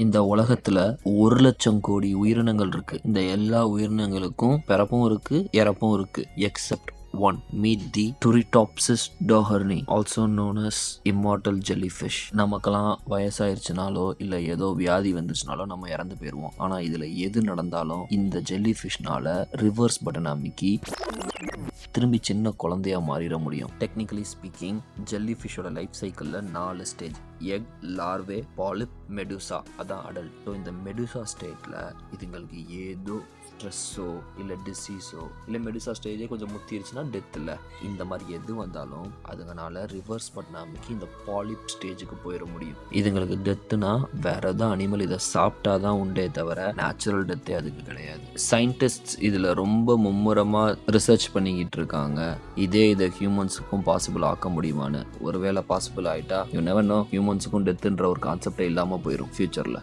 இந்த உலகத்துல ஒரு லட்சம் கோடி உயிரினங்கள் இருக்கு. இந்த எல்லா உயிரினங்களுக்கும் பிறப்பும் இருக்கு இறப்பும் இருக்கு. Except one meet the Turritopsis dohrnii also known as immortal jellyfish. நமக்கெல்லாம் வயசாயிருச்சுனாலோ இல்லை ஏதோ வியாதி வந்துச்சுனாலோ நம்ம இறந்து போயிடுவோம் ஆனால் இதில் எது நடந்தாலும் இந்த ஜெல்லி ஃபிஷ்னால ரிவர்ஸ் பட்டன் அமைக்கி திரும்பி சின்ன குழந்தையா மாறிட முடியும். டெக்னிக்கலி ஸ்பீக்கிங் ஜெல்லி ஃபிஷ்ஷோட லைஃப் சைக்கிளில் நாலு stage egg larvae polyp medusa அதான் அடல்ட் ஸோ இந்த மெடுசா ஸ்டேட்டில் இதுங்களுக்கு ஏதோ ஸ்ட்ரெஸ்ஸோ இல்லை டிசீஸோ இல்லை மெடிசா ஸ்டேஜே கொஞ்சம் முத்திருச்சுன்னா டெத் இல்லை இந்த மாதிரி எது வந்தாலும் அதுங்கனால ரிவர்ஸ் பண்ணாமக்கு இந்த பாலிப் ஸ்டேஜுக்கு போயிட முடியும். இதுங்களுக்கு டெத்துனா வேற ஏதாவது அனிமல் இதை சாப்பிட்டா தான் உண்டே தவிர நேச்சுரல் டெத்தே அதுக்கு கிடையாது. சயின்டிஸ்ட்ஸ் இதில் ரொம்ப மும்முரமாக ரிசர்ச் பண்ணிக்கிட்டு இருக்காங்க இதே இதை ஹியூமன்ஸுக்கும் பாசிபிள் ஆக்க முடியுமான்னு. ஒருவேளை பாசிபிள் ஆயிட்டா யூ நெவர் நோ ஹியூமன்ஸுக்கும் டெத்துன்ற ஒரு கான்செப்டே இல்லாமல் போயிடும் ஃபியூச்சரில்